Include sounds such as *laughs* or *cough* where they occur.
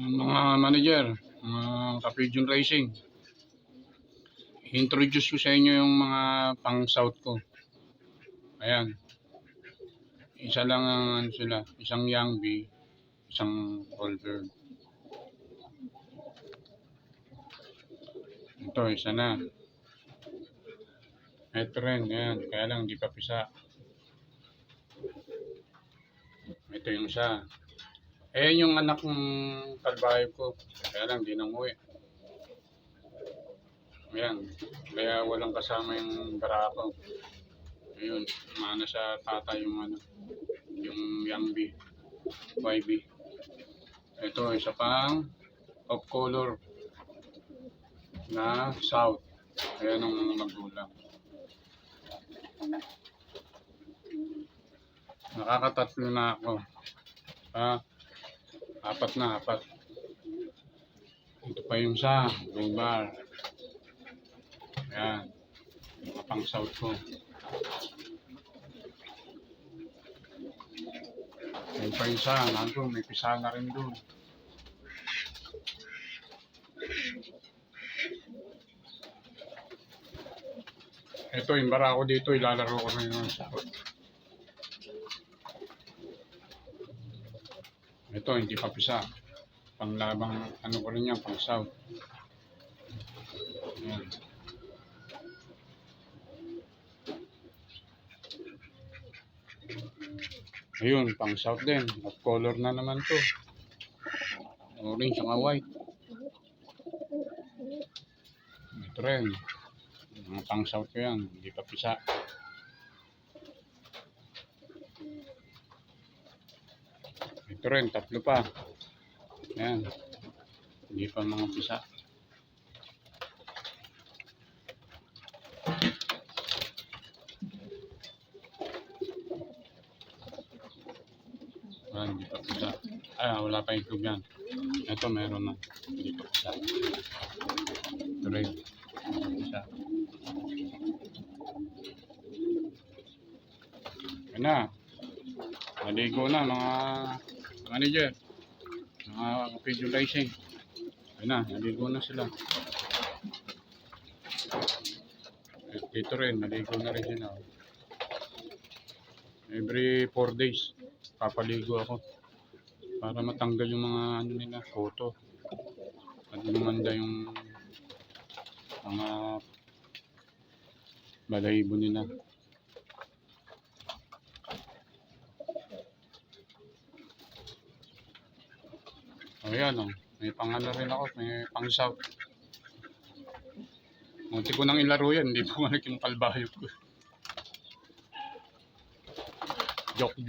mga manager, mga ka-Pigeon Racing. Introduce ko sa inyo yung mga pang south ko. Ayan. Isa lang ang ano sila, isang young bee, isang older. Ito, isa na. Ito rin, ayan. Kaya lang, hindi pa pisa. Ito yung isa. Ayan yung anak ng kalbayo ko. Kaya lang, di nang uwi. Ayan. Kaya walang kasama yung barako. Ayun. Mana sa tata yung ano. Yung young bee. YB. Ito, isa pang of color na south. Ayan ang mga magulang. Nakakatatlo na ako. Ah, apat na, apat. Ito pa yung sa blue bar. Ayan. Mga pang south ko. Ayun pa yung sa, nandun, may pisa na rin doon. Ito, yung barako dito, ilalaro ko na yun. Ito, hindi pa pisa. Panglabang, ano ko rin yan, pang south. Ayan. Ayun, pang south din. At color na naman to. Orange, saka white. Ito rin. Mga pang south ko yan. Hindi pa pisa. Ito rin, tatlo pa. Ayan. Hindi pa mga pisa. Ah, hindi pa pisa. Ah, wala pa itlog yan. Ito, meron na. Hindi pa pisa. Ito rin. Pisa. Ayan na. Naligo na mga manager. Mga visualizing. Ayun na, naligo na sila. At Dito rin, naligo na rin sila. Every 4 days, papaligo ako. Para matanggal yung mga ano nila, photo. At lumanda yung mga balahibo nila. Ayan o. May pangano rin ako. May pang south. Munti ko nang ilaro yan. Hindi po *laughs* manik yung kalbayo ko. Joke